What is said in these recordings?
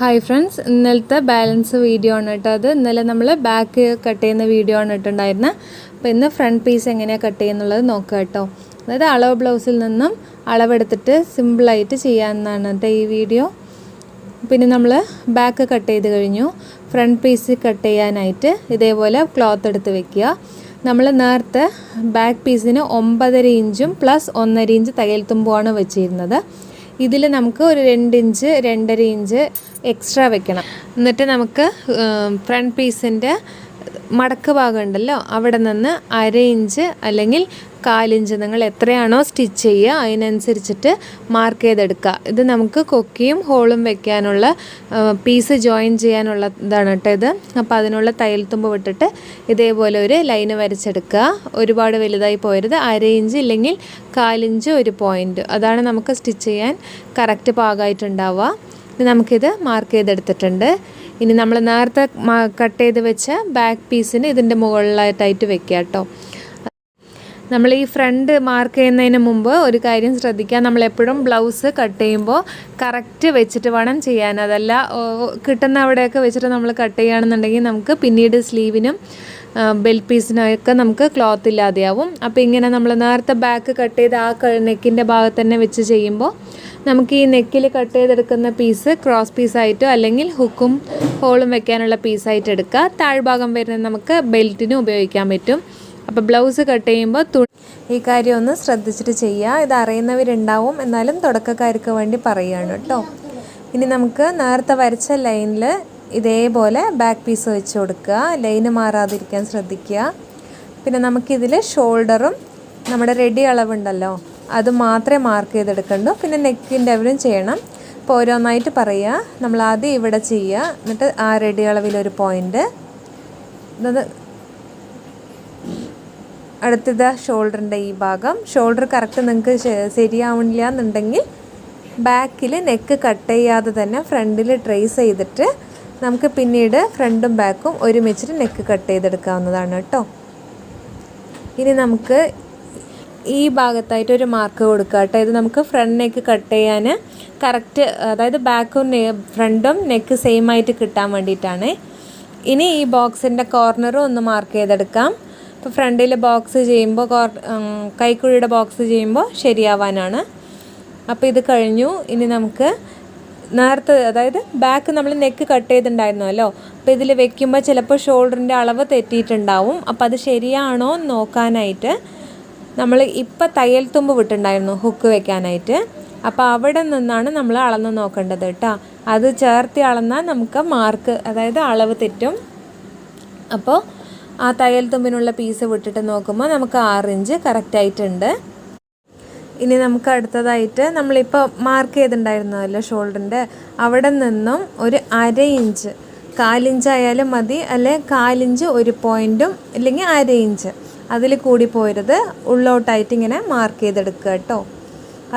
Hi friends ഇന്നലത്തെ balance video ആണ് കേട്ടോ അത്. ഇന്നലെ നമ്മൾ ബാക്ക് കട്ട് ചെയ്യുന്ന വീഡിയോ ആണ് ഇട്ടുണ്ടായിരുന്നത് അപ്പോൾ ഇന്ന് ഫ്രണ്ട് പീസ് എങ്ങനെയാണ് കട്ട് ചെയ്യുന്നുള്ളത് നോക്കുക കേട്ടോ. അതായത് അളവ് ബ്ലൗസിൽ നിന്നും അളവെടുത്തിട്ട് സിമ്പിളായിട്ട് ചെയ്യാവുന്നതാണ് കേട്ടോ ഈ വീഡിയോ പിന്നെ നമ്മൾ ബാക്ക് കട്ട് ചെയ്ത് കഴിഞ്ഞു. ഫ്രണ്ട് പീസ് കട്ട് ചെയ്യാനായിട്ട് ഇതേപോലെ ക്ലോത്ത് എടുത്ത് വെക്കുക. നമ്മൾ നേരത്തെ ബാക്ക് പീസിന് ഒമ്പതര ഇഞ്ചും പ്ലസ് ഒന്നര ഇഞ്ച് തയ്യൽ തുമ്പുമാണ് വെച്ചിരുന്നത്. ഇതിൽ നമുക്ക് ഒരു രണ്ട് ഇഞ്ച് രണ്ടര ഇഞ്ച് എക്സ്ട്രാ വെക്കണം. എന്നിട്ട് നമുക്ക് ഫ്രണ്ട് പീസിന്റെ മടക്ക് ഭാഗം ഉണ്ടല്ലോ അവിടെ നിന്ന് അര ഇഞ്ച് അല്ലെങ്കിൽ കാലിഞ്ച് നിങ്ങൾ എത്രയാണോ സ്റ്റിച്ച് ചെയ്യുക അതിനനുസരിച്ചിട്ട് മാർക്ക് ചെയ്തെടുക്കുക. ഇത് നമുക്ക് കൊക്കിയും ഹോളും വെക്കാനുള്ള പീസ് ജോയിൻ ചെയ്യാനുള്ള ഇതാണ് കേട്ടോ ഇത്. അപ്പോൾ അതിനുള്ള തയ്യൽ തുമ്പ് വിട്ടിട്ട് ഇതേപോലെ ഒരു ലൈന് വരച്ചെടുക്കുക. ഒരുപാട് വലുതായി പോയരുത്. അര ഇഞ്ച് ഇല്ലെങ്കിൽ കാലിഞ്ച് ഒരു പോയിന്റ് അതാണ് നമുക്ക് സ്റ്റിച്ച് ചെയ്യാൻ കറക്റ്റ് പാകമായിട്ടുണ്ടാവുക. ഇനി നമുക്കിത് മാർക്ക് ചെയ്തെടുത്തിട്ടുണ്ട്. ഇനി നമ്മൾ നേരത്തെ കട്ട് ചെയ്ത് വെച്ച ബാക്ക് പീസിന് ഇതിന്റെ മുകളിലായിട്ടായിട്ട് വെക്കുക കേട്ടോ നമ്മൾ ഈ ഫ്രണ്ട് മാർക്ക് ചെയ്യുന്നതിന് മുമ്പ് ഒരു കാര്യം ശ്രദ്ധിക്കുക നമ്മളെപ്പോഴും ബ്ലൗസ് കട്ട് ചെയ്യുമ്പോൾ കറക്റ്റ് വെച്ചിട്ട് വേണം ചെയ്യാൻ. അതല്ല കിട്ടുന്ന അവിടെയൊക്കെ വെച്ചിട്ട് നമ്മൾ കട്ട് ചെയ്യുകയാണെന്നുണ്ടെങ്കിൽ നമുക്ക് പിന്നീട് സ്ലീവിനും ബെൽറ്റ് പീസിനൊക്കെ നമുക്ക് ക്ലോത്ത് ഇല്ലാതെയാവും. അപ്പോൾ ഇങ്ങനെ നമ്മൾ നേരത്തെ ബാക്ക് കട്ട് ചെയ്ത് ആ നെക്കിന്റെ ഭാഗത്ത് തന്നെ വെച്ച് ചെയ്യുമ്പോൾ നമുക്ക് ഈ നെക്കിൽ കട്ട് ചെയ്തെടുക്കുന്ന പീസ് ക്രോസ് പീസായിട്ടോ അല്ലെങ്കിൽ ഹുക്കും ഹോളും വെക്കാനുള്ള പീസായിട്ട് എടുക്കുക. താഴ്ഭാഗം വരുന്നത് നമുക്ക് ബെൽറ്റിനും ഉപയോഗിക്കാൻ പറ്റും. അപ്പോൾ ബ്ലൗസ് കട്ട് ചെയ്യുമ്പോൾ തുണി ഈ കാര്യം ഒന്ന് ശ്രദ്ധിച്ചിട്ട് ചെയ്യുക. ഇത് അറിയുന്നവരുണ്ടാവും. എന്നാലും തുടക്കക്കാർക്ക് വേണ്ടി പറയുകയാണ് കേട്ടോ. ഇനി നമുക്ക് നേരത്തെ വരച്ച ലൈനിൽ ഇതേപോലെ ബാക്ക് പീസ് വെച്ച് കൊടുക്കുക. ലൈന് മാറാതിരിക്കാൻ ശ്രദ്ധിക്കുക. പിന്നെ നമുക്കിതിൽ ഷോൾഡറും നമ്മുടെ റെഡി അളവുണ്ടല്ലോ. അത് മാത്രമേ മാർക്ക് ചെയ്തെടുക്കണ്ടു. പിന്നെ നെക്കിന്റെ അവരും ചെയ്യണം. അപ്പോൾ ഓരോന്നായിട്ട് പറയുക. നമ്മൾ ആദ്യം ഇവിടെ ചെയ്യുക. എന്നിട്ട് ആ റെഡി അളവിലൊരു പോയിന്റ് ഇത് അടുത്തത് ഷോൾഡറിന്റെ ഈ ഭാഗം. ഷോൾഡർ കറക്റ്റ് നിങ്ങൾക്ക് ശരിയാവണില്ല എന്നുണ്ടെങ്കിൽ ബാക്കിൽ നെക്ക് കട്ട് ചെയ്യാതെ തന്നെ ഫ്രണ്ടിൽ ട്രേസ് ചെയ്തിട്ട് നമുക്ക് പിന്നീട് ഫ്രണ്ടും ബാക്കും ഒരുമിച്ചിട്ട് നെക്ക് കട്ട് ചെയ്തെടുക്കാവുന്നതാണ് കേട്ടോ. ഇനി നമുക്ക് ഈ ഭാഗത്തായിട്ട് ഒരു മാർക്ക് കൊടുക്കുക കേട്ടോ. ഇത് നമുക്ക് ഫ്രണ്ട് നെക്ക് കട്ട് ചെയ്യാൻ കറക്റ്റ് അതായത് ബാക്കും ഫ്രണ്ടും നെക്ക് സെയിം ആയിട്ട് കിട്ടാൻ വേണ്ടിയിട്ടാണ്. ഇനി ഈ ബോക്സിന്റെ കോർണറും ഒന്ന് മാർക്ക് ചെയ്തെടുക്കാം. ഇപ്പോൾ ഫ്രണ്ടിൽ ബോക്സ് ചെയ്യുമ്പോൾ കോർ കൈക്കുഴിയുടെ ബോക്സ് ചെയ്യുമ്പോൾ ശരിയാവാനാണ്. അപ്പോൾ ഇത് കഴിഞ്ഞു. ഇനി നമുക്ക് നേരത്തെ അതായത് ബാക്ക് നമ്മൾ നെക്ക് കട്ട് ചെയ്തിട്ടുണ്ടായിരുന്നല്ലോ. അപ്പോൾ ഇതിൽ വെക്കുമ്പോൾ ചിലപ്പോൾ ഷോൾഡറിന്റെ അളവ് തെറ്റിയിട്ടുണ്ടാവും. അപ്പോൾ അത് ശരിയാണോ നോക്കാനായിട്ട് നമ്മൾ ഇപ്പം തയ്യൽ തുമ്പ് വിട്ടുണ്ടായിരുന്നു ഹുക്ക് വെക്കാനായിട്ട്. അപ്പോൾ അവിടെ നിന്നാണ് നമ്മൾ അളന്ന് നോക്കേണ്ടത് കേട്ടോ അത് ചേർത്തി അളന്നാൽ നമുക്ക് മാർക്ക് അതായത് അളവ് തെറ്റും. അപ്പോൾ ആ തയ്യൽ തുമ്പിനുള്ള പീസ് വിട്ടിട്ട് നോക്കുമ്പോൾ നമുക്ക് ആറ് ഇഞ്ച് കറക്റ്റായിട്ടുണ്ട് ഇനി നമുക്ക് അടുത്തതായിട്ട് നമ്മളിപ്പോൾ മാർക്ക് ചെയ്തിട്ടുണ്ടായിരുന്നല്ലോ ഷോൾഡറിന്റെ അവിടെ നിന്നും ഒരു അര ഇഞ്ച് കാലിഞ്ചായാലും മതി അല്ലെ കാലിഞ്ച് ഒരു പോയിന്റും അല്ലെങ്കിൽ അര ഇഞ്ച് അതിൽ കൂടി പോരുത്. ഉള്ളോട്ടായിട്ട് ഇങ്ങനെ മാർക്ക് ചെയ്തെടുക്കുക കേട്ടോ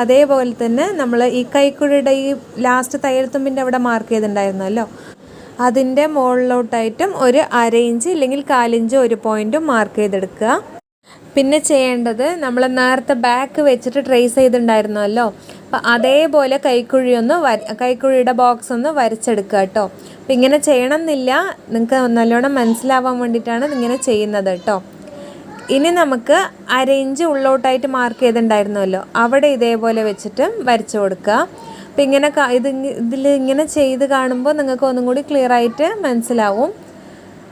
അതേപോലെ തന്നെ നമ്മൾ ഈ കൈക്കുഴിയുടെ ഈ ലാസ്റ്റ് തയ്യൽ തുമ്പിന്റെ അവിടെ മാർക്ക് ചെയ്തിട്ടുണ്ടായിരുന്നല്ലോ. അതിന്റെ മുകളിലോട്ടായിട്ടും ഒരു അര ഇഞ്ച് ഇല്ലെങ്കിൽ കാലിഞ്ച് ഒരു പോയിന്റും മാർക്ക് ചെയ്തെടുക്കുക. പിന്നെ ചെയ്യേണ്ടത് നമ്മൾ നേരത്തെ ബാക്ക് വെച്ചിട്ട് ട്രേസ് ചെയ്തിട്ടുണ്ടായിരുന്നല്ലോ. അപ്പം അതേപോലെ കൈക്കുഴി ഒന്ന് വര കൈക്കുഴിയുടെ ബോക്സ് ഒന്ന് വരച്ചെടുക്കുക കേട്ടോ അപ്പം ഇങ്ങനെ ചെയ്യണം എന്നില്ല നിങ്ങൾക്ക് നല്ലോണം മനസ്സിലാവാൻ വേണ്ടിയിട്ടാണ് ഇങ്ങനെ ചെയ്യുന്നത് കേട്ടോ ഇനി നമുക്ക് അര ഇഞ്ച് ഉള്ളോട്ടായിട്ട് മാർക്ക് ചെയ്തിട്ടുണ്ടായിരുന്നല്ലോ. അവിടെ ഇതേപോലെ വെച്ചിട്ട് വരച്ചു കൊടുക്കുക. അപ്പം ഇങ്ങനെ ഇത് ഇതിൽ ഇങ്ങനെ ചെയ്ത് കാണുമ്പോൾ നിങ്ങൾക്ക് ഒന്നും കൂടി ക്ലിയർ ആയിട്ട് മനസ്സിലാവും.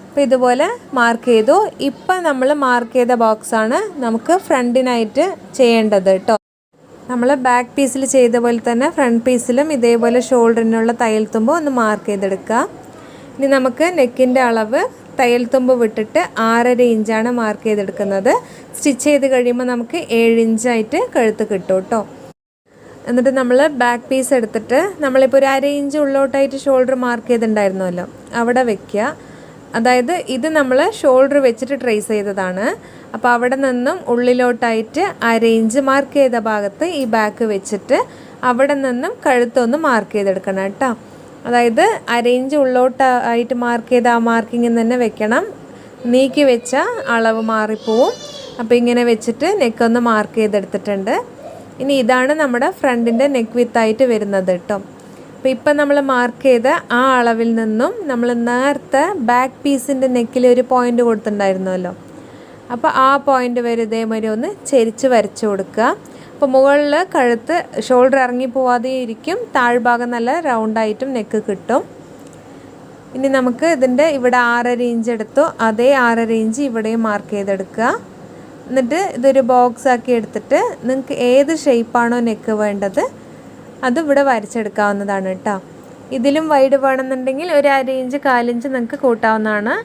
അപ്പോൾ ഇതുപോലെ മാർക്ക് ചെയ്തു. ഇപ്പം നമ്മൾ മാർക്ക് ചെയ്ത ബോക്സാണ് നമുക്ക് ഫ്രണ്ടിനായിട്ട് ചെയ്യേണ്ടത് കേട്ടോ നമ്മൾ ബാക്ക് പീസിൽ ചെയ്ത പോലെ തന്നെ ഫ്രണ്ട് പീസിലും ഇതേപോലെ ഷോൾഡറിനുള്ള തയ്യൽ തുമ്പ് ഒന്ന് മാർക്ക് ചെയ്തെടുക്കുക. ഇനി നമുക്ക് നെക്കിന്റെ അളവ് തയ്യൽ തുമ്പ് വിട്ടിട്ട് ആറര ഇഞ്ചാണ് മാർക്ക് ചെയ്തെടുക്കുന്നത്. സ്റ്റിച്ച് ചെയ്ത് കഴിയുമ്പോൾ നമുക്ക് ഏഴ് ഇഞ്ചായിട്ട് കഴുത്ത് കിട്ടും കേട്ടോ എന്നിട്ട് നമ്മൾ ബാക്ക് പീസ് എടുത്തിട്ട് നമ്മളിപ്പോൾ ഒരു അര ഇഞ്ച് ഉള്ളോട്ടായിട്ട് ഷോൾഡർ മാർക്ക് ചെയ്തിട്ടുണ്ടായിരുന്നല്ലോ. അവിടെ വെക്കുക. അതായത് ഇത് നമ്മൾ ഷോൾഡർ വെച്ചിട്ട് ട്രേസ് ചെയ്തതാണ്. അപ്പോൾ അവിടെ നിന്നും ഉള്ളിലോട്ടായിട്ട് അര ഇഞ്ച് മാർക്ക് ചെയ്ത ഭാഗത്ത് ഈ ബാക്ക് വെച്ചിട്ട് അവിടെ നിന്നും കഴുത്തൊന്ന് മാർക്ക് ചെയ്തെടുക്കണം കേട്ടോ. അതായത് ഉള്ളോട്ട് ഉള്ളോട്ടായിട്ട് മാർക്ക് ചെയ്ത ആ മാർക്കിങ്ങിൽ തന്നെ വെക്കണം. നീക്കി വെച്ച അളവ് മാറിപ്പോവും. അപ്പോൾ ഇങ്ങനെ വെച്ചിട്ട് നെക്കൊന്ന് മാർക്ക് ചെയ്തെടുത്തിട്ടുണ്ട്. ഇനി ഇതാണ് നമ്മുടെ ഫ്രണ്ടിന്റെ നെക്ക് വിത്തായിട്ട് വരുന്നത് കേട്ടോ. അപ്പോൾ ഇപ്പം നമ്മൾ മാർക്ക് ചെയ്ത ആ അളവിൽ നിന്നും നമ്മൾ നേരത്തെ ബാക്ക് പീസിന്റെ നെക്കിൽ ഒരു പോയിന്റ് കൊടുത്തിട്ടുണ്ടായിരുന്നല്ലോ. അപ്പോൾ ആ പോയിന്റ് വരെ ഇതേമാതിരി ഒന്ന് ചെരിച്ച് വരച്ചു കൊടുക്കുക. അപ്പോൾ മുകളിൽ കഴുത്ത് ഷോൾഡർ ഇറങ്ങി പോവാതെ ഇരിക്കും താഴ്ഭാഗം നല്ല റൗണ്ടായിട്ടും നെക്ക് കിട്ടും. ഇനി നമുക്ക് ഇതിന്റെ ഇവിടെ ആറര ഇഞ്ച് എടുത്തു അതേ ആറര ഇഞ്ച് ഇവിടെയും മാർക്ക് ചെയ്തെടുക്കുക. എന്നിട്ട് ഇതൊരു ബോക്സ് ആക്കി എടുത്തിട്ട് നിങ്ങൾക്ക് ഏത് ഷേപ്പാണോ നെക്ക് വേണ്ടത് അത് ഇവിടെ വരച്ചെടുക്കാവുന്നതാണ് കേട്ടോ. ഇതിലും വൈഡ് വേണമെന്നുണ്ടെങ്കിൽ ഒരു അര ഇഞ്ച് കാലിഞ്ച് നിങ്ങൾക്ക് കൂട്ടാവുന്നതാണ്.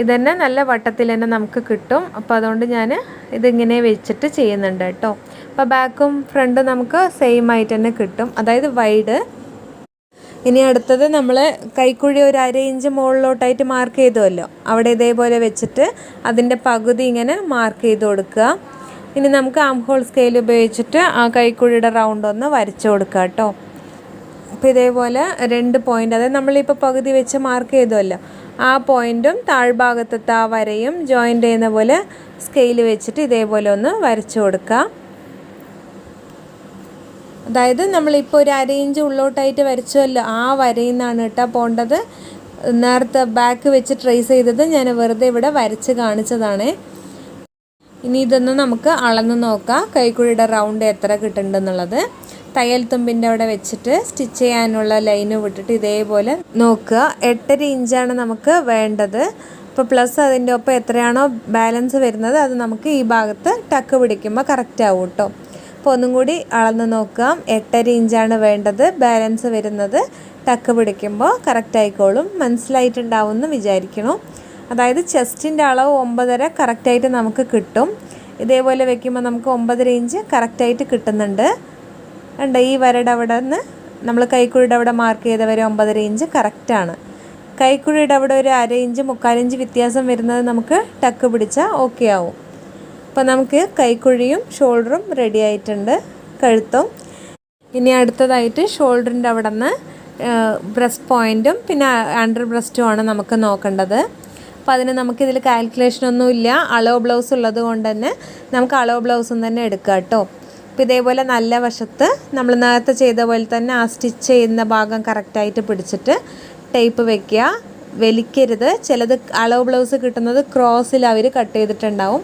ഇതന്നെ നല്ല വട്ടത്തിൽ തന്നെ നമുക്ക് കിട്ടും. അപ്പോൾ അതുകൊണ്ട് ഞാൻ ഇതിങ്ങനെ വെച്ചിട്ട് ചെയ്യുന്നുണ്ട് കേട്ടോ. അപ്പോൾ ബാക്കും ഫ്രണ്ടും നമുക്ക് സെയിം ആയിട്ട് തന്നെ കിട്ടും. അതായത് വൈഡ് ഇനി അടുത്തത് നമ്മൾ കൈക്കുഴി ഒരു അര ഇഞ്ച് മുകളിലോട്ടായിട്ട് മാർക്ക് ചെയ്തുവല്ലോ. അവിടെ ഇതേപോലെ വെച്ചിട്ട് അതിന്റെ പകുതി ഇങ്ങനെ മാർക്ക് ചെയ്ത് കൊടുക്കുക. ഇനി നമുക്ക് ആം ഹോൾ സ്കെയിൽ ഉപയോഗിച്ചിട്ട് ആ കൈക്കുഴിയുടെ റൗണ്ട് ഒന്ന് വരച്ചു കൊടുക്കുക കേട്ടോ. അപ്പോൾ ഇതേപോലെ രണ്ട് പോയിന്റ് അതായത് നമ്മളിപ്പോൾ പകുതി വെച്ച് മാർക്ക് ചെയ്തുവല്ലോ. ആ പോയിന്റും താഴ്ഭാഗത്തത്തെ ആ വരയും ജോയിന്റ് ചെയ്യുന്ന പോലെ സ്കെയിൽ വെച്ചിട്ട് ഇതേപോലെ ഒന്ന് വരച്ചു കൊടുക്കുക. അതായത് നമ്മളിപ്പോൾ ഒരു അരയിഞ്ച് ഉള്ളോട്ടായിട്ട് വരച്ചുവല്ലോ ആ വരയിൽ നിന്നാണ് കേട്ടോ പോണ്ടത്. നേരത്തെ ബാക്ക് വെച്ച് ട്രേസ് ചെയ്തത് ഞാൻ വെറുതെ ഇവിടെ വരച്ച് കാണിച്ചതാണേ. ഇനി ഇതൊന്ന് നമുക്ക് അളന്ന് നോക്കാം കൈക്കുഴിയുടെ റൗണ്ട് എത്ര കിട്ടുന്നുണ്ടെന്നുള്ളത്. തയ്യൽ തുമ്പിന്റെ അവിടെ വെച്ചിട്ട് സ്റ്റിച്ച് ചെയ്യാനുള്ള ലൈന് വിട്ടിട്ട് ഇതേപോലെ നോക്കുക. എട്ടര ഇഞ്ചാണ് നമുക്ക് വേണ്ടത്. അപ്പോൾ പ്ലസ് അതിന്റെ ഒപ്പം എത്രയാണോ ബാലൻസ് വരുന്നത് അത് നമുക്ക് ഈ ഭാഗത്ത് ടക്ക് പിടിക്കുമ്പോൾ കറക്റ്റ് ആവും കേട്ടോ. അപ്പോൾ ഒന്നും കൂടി അളന്ന് നോക്കാം. എട്ടര ഇഞ്ചാണ് വേണ്ടത്. ബാലൻസ് വരുന്നത് ടക്ക് പിടിക്കുമ്പോൾ കറക്റ്റ് ആയിക്കോളും. മനസ്സിലായിട്ടുണ്ടാവും എന്ന് വിചാരിക്കണം. അതായത് ചെസ്റ്റിന്റെ അളവ് ഒമ്പതര കറക്റ്റായിട്ട് നമുക്ക് കിട്ടും. ഇതേപോലെ വെക്കുമ്പോൾ നമുക്ക് ഒമ്പതര ഇഞ്ച് കറക്റ്റായിട്ട് കിട്ടുന്നുണ്ട്. ഉണ്ട് ഈ വരയുടെ അവിടെ നിന്ന് നമ്മൾ കൈക്കുഴിയുടെ അവിടെ മാർക്ക് ചെയ്ത വരെ ഒമ്പതര ഇഞ്ച് കറക്റ്റാണ് കൈക്കുഴിയുടെ അവിടെ ഒരു അര ഇഞ്ച് മുക്കാലിഞ്ച് വ്യത്യാസം വരുന്നത് നമുക്ക് ടക്ക് പിടിച്ചാൽ ഓക്കെ ആവും. അപ്പോൾ നമുക്ക് കൈക്കുഴിയും ഷോൾഡറും റെഡി ആയിട്ടുണ്ട്. കഴുത്തും. ഇനി അടുത്തതായിട്ട് ഷോൾഡറിന്റെ അവിടെ നിന്ന് ബ്രസ്റ്റ് പോയിന്റും പിന്നെ അണ്ടർ ബ്രസ്റ്റുമാണ് നമുക്ക് നോക്കേണ്ടത്. അപ്പോൾ അതിന് നമുക്കിതിൽ കാൽക്കുലേഷനൊന്നുമില്ല അളവ് ബ്ലൗസ് ഉള്ളത് കൊണ്ട് തന്നെ നമുക്ക് അളവ് ബ്ലൗസും തന്നെ എടുക്കാം കേട്ടോ. അപ്പോൾ ഇതേപോലെ നല്ല വശത്ത് നമ്മൾ നേരത്തെ ചെയ്ത പോലെ തന്നെ ആ സ്റ്റിച്ച് ചെയ്യുന്ന ഭാഗം കറക്റ്റായിട്ട് പിടിച്ചിട്ട് ടേപ്പ് വെക്കുക. വലിക്കരുത്. ചിലത് അളവ് ബ്ലൗസ് കിട്ടുന്നത് ക്രോസിൽ അവർ കട്ട് ചെയ്തിട്ടുണ്ടാവും.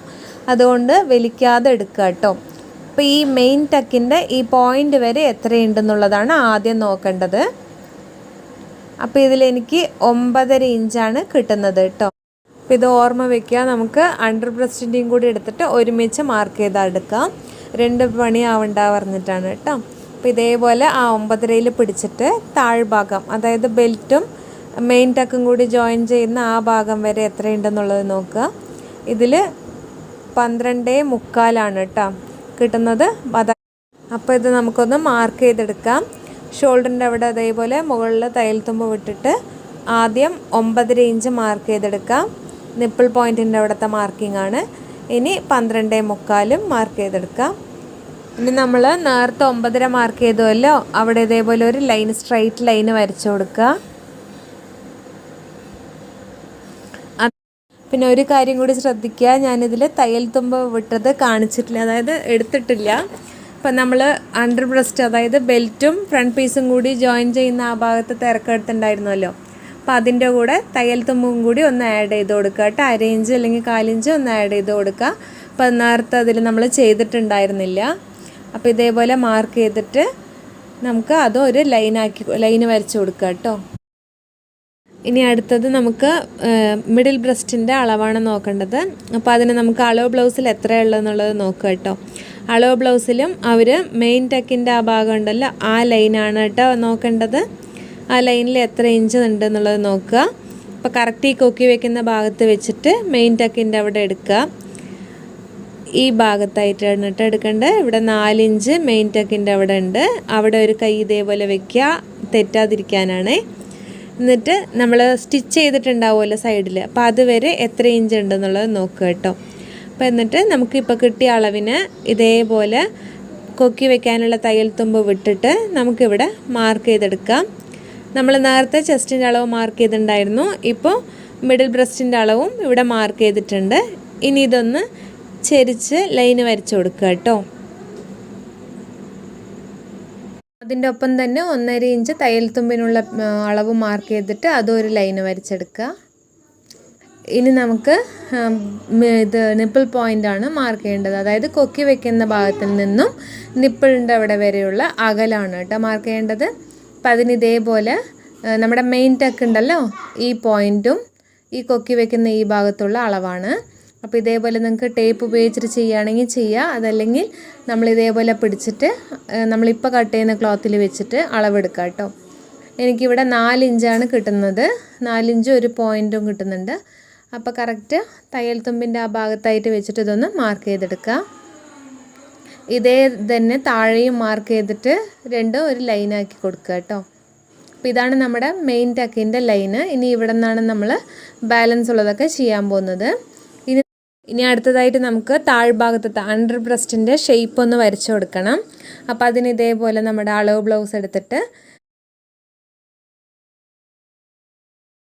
അതുകൊണ്ട് വലിക്കാതെ എടുക്കുക കേട്ടോ. അപ്പോൾ ഈ മെയിൻ ടക്കിന്റെ ഈ പോയിന്റ് വരെ എത്രയുണ്ടെന്നുള്ളതാണ് ആദ്യം നോക്കേണ്ടത്. അപ്പോൾ ഇതിലെനിക്ക് ഒമ്പതര ഇഞ്ചാണ് കിട്ടുന്നത് കേട്ടോ. അപ്പോൾ ഇത് ഓർമ്മ വെക്കുക നമുക്ക് അണ്ടർ ബ്രസ്റ്റിന്റെയും കൂടി എടുത്തിട്ട് ഒരുമിച്ച് മാർക്ക് ചെയ്താൽ എടുക്കാം. രണ്ട് പണി ആവണ്ട പറഞ്ഞിട്ടാണ് കേട്ടോ. അപ്പോൾ ഇതേപോലെ ആ ഒമ്പതരയിൽ പിടിച്ചിട്ട് താഴ്ഭാഗം അതായത് ബെൽറ്റും മെയിൻ ടക്കും കൂടി ജോയിൻ ചെയ്യുന്ന ആ ഭാഗം വരെ എത്രയുണ്ടെന്നുള്ളത് നോക്കുക. ഇതിൽ പന്ത്രണ്ടേ മുക്കാലാണ് കേട്ടോ കിട്ടുന്നത്. അപ്പോൾ ഇത് നമുക്കൊന്ന് മാർക്ക് ചെയ്തെടുക്കാം. ഷോൾഡറിന്റെ അവിടെ അതേപോലെ മുകളിൽ തയ്യൽ തുമ്പ് വിട്ടിട്ട് ആദ്യം ഒമ്പതര ഇഞ്ച് മാർക്ക് ചെയ്തെടുക്കാം. നിപ്പിൾ പോയിന്റിന്റെ അവിടുത്തെ മാർക്കിംഗ് ആണ്. ഇനി പന്ത്രണ്ടേ മുക്കാലും മാർക്ക് ചെയ്തെടുക്കാം. ഇനി നമ്മൾ നേരത്തെ ഒമ്പതര മാർക്ക് ചെയ്തല്ലോ അവിടെ ഇതേപോലെ ഒരു ലൈൻ സ്ട്രൈറ്റ് ലൈന് വരച്ചു കൊടുക്കുക. പിന്നെ ഒരു കാര്യം കൂടി ശ്രദ്ധിക്കുക. ഞാനിതിൽ തയ്യൽ തുമ്പ വിട്ടത് കാണിച്ചിട്ടില്ല. അതായത് എടുത്തിട്ടില്ല. അപ്പം നമ്മൾ അണ്ടർ ബ്രസ്റ്റ് അതായത് ബെൽറ്റും ഫ്രണ്ട് പീസും കൂടി ജോയിൻ ചെയ്യുന്ന ആ ഭാഗത്ത് തിരക്കെടുത്തുണ്ടായിരുന്നല്ലോ അപ്പം അതിന്റെ കൂടെ തയ്യൽ തുമ്പും കൂടി ഒന്ന് ആഡ് ചെയ്ത് കൊടുക്കുക. കേട്ടോ. അരയിഞ്ച് അല്ലെങ്കിൽ കാലിഞ്ച് ഒന്ന് ആഡ് ചെയ്ത് കൊടുക്കുക. അപ്പം നേരത്തെ അതിൽ നമ്മൾ ചെയ്തിട്ടുണ്ടായിരുന്നില്ല. അപ്പോൾ ഇതേപോലെ മാർക്ക് ചെയ്തിട്ട് നമുക്ക് അതും ഒരു ലൈനാക്കി ലൈന് വരച്ച് കൊടുക്കുക കേട്ടോ. ഇനി അടുത്തത് നമുക്ക് മിഡിൽ ബ്രസ്റ്റിന്റെ അളവാണ് നോക്കേണ്ടത്. അപ്പോൾ അതിന് നമുക്ക് അളവ് ബ്ലൗസിൽ എത്രയുള്ളതെന്നുള്ളത് നോക്കുക കേട്ടോ. അളവ് ബ്ലൗസിലും അവർ മെയിൻ ടെക്കിന്റെ ആ ഭാഗം ഉണ്ടല്ലോ ആ ലൈനാണ് കേട്ടോ നോക്കേണ്ടത്. ആ ലൈനിൽ എത്ര ഇഞ്ച് ഉണ്ട് എന്നുള്ളത് നോക്കുക. അപ്പോൾ കറക്റ്റ് ഈ കൊക്കി വെക്കുന്ന ഭാഗത്ത് വെച്ചിട്ട് മെയിൻ ടെക്കിന്റെ അവിടെ എടുക്കുക. ഈ ഭാഗത്തായിട്ടാണ് കേട്ടോ എടുക്കേണ്ടത്. ഇവിടെ നാലിഞ്ച് മെയിൻ ടെക്കിന്റെ അവിടെ ഉണ്ട്. അവിടെ ഒരു കൈ ഇതേപോലെ വെക്കുക. തെറ്റാതിരിക്കാനാണ്. എന്നിട്ട് നമ്മൾ സ്റ്റിച്ച് ചെയ്തിട്ടുണ്ടാവുമല്ലോ സൈഡിൽ അപ്പോൾ അതുവരെ എത്ര ഇഞ്ച് ഉണ്ടെന്നുള്ളത് നോക്കുക കേട്ടോ. അപ്പോൾ എന്നിട്ട് നമുക്കിപ്പോൾ കിട്ടിയ അളവിന് ഇതേപോലെ കൊക്കി വെക്കാനുള്ള തയ്യൽ തുമ്പ് വിട്ടിട്ട് നമുക്കിവിടെ മാർക്ക് ചെയ്തെടുക്കാം. നമ്മൾ നേരത്തെ ചെസ്റ്റിന്റെ അളവ് മാർക്ക് ചെയ്തിട്ടുണ്ടായിരുന്നു. ഇപ്പോൾ മിഡിൽ ബ്രസ്റ്റിന്റെ അളവും ഇവിടെ മാർക്ക് ചെയ്തിട്ടുണ്ട്. ഇനി ഇതൊന്ന് ചെരിച്ച് ലൈന് വരച്ചു കൊടുക്കുക കേട്ടോ. അതിന്റെ ഒപ്പം തന്നെ ഒന്നര ഇഞ്ച് തയ്യൽ തുമ്പിനുള്ള അളവ് മാർക്ക് ചെയ്തിട്ട് അതൊരു ലൈന് വരച്ചെടുക്കുക. ഇനി നമുക്ക് ഇത് നിപ്പിൾ പോയിന്റാണ് മാർക്ക് ചെയ്യേണ്ടത്. അതായത് കൊക്കി വെക്കുന്ന ഭാഗത്തിൽ നിന്നും നിപ്പിളിന്റെ അവിടെ വരെയുള്ള അകലാണ് കേട്ടോ മാർക്ക് ചെയ്യേണ്ടത്. അപ്പം അതിന് ഇതേപോലെ നമ്മുടെ മെയിൻ ടക്ക് ഉണ്ടല്ലോ ഈ പോയിന്റും ഈ കൊക്കി വെക്കുന്ന ഈ ഭാഗത്തുള്ള അളവാണ്. അപ്പോൾ ഇതേപോലെ നിങ്ങൾക്ക് ടേപ്പ് ഉപയോഗിച്ചിട്ട് ചെയ്യുകയാണെങ്കിൽ ചെയ്യുക. അതല്ലെങ്കിൽ നമ്മൾ ഇതേപോലെ പിടിച്ചിട്ട് നമ്മളിപ്പോൾ കട്ട് ചെയ്യുന്ന ക്ലോത്തിൽ വെച്ചിട്ട് അളവെടുക്കുക കേട്ടോ. എനിക്കിവിടെ നാലിഞ്ചാണ് കിട്ടുന്നത്. നാലിഞ്ചും ഒരു പോയിന്റും കിട്ടുന്നുണ്ട്. അപ്പോൾ കറക്റ്റ് തയ്യൽ തുമ്പിന്റെ ആ ഭാഗത്തായിട്ട് വെച്ചിട്ട് ഇതൊന്ന് മാർക്ക് ചെയ്തെടുക്കുക. ഇതേ തന്നെ താഴെയും മാർക്ക് ചെയ്തിട്ട് രണ്ടും ഒരു ലൈനാക്കി കൊടുക്കുക കേട്ടോ. അപ്പോൾ ഇതാണ് നമ്മുടെ മെയിൻ ടക്കിന്റെ ലൈന് ഇനി ഇവിടെ നിന്നാണ് നമ്മൾ ബാലൻസ് ഉള്ളതൊക്കെ ചെയ്യാൻ പോകുന്നത്. ഇനി അടുത്തതായിട്ട് നമുക്ക് താഴ്ഭാഗത്തെ അണ്ടർ ബ്രസ്റ്റിന്റെ ഷേപ്പ് ഒന്ന് വരച്ചു കൊടുക്കണം. അപ്പോൾ അതിന് ഇതേപോലെ നമ്മുടെ അളവ് ബ്ലൗസ് എടുത്തിട്ട്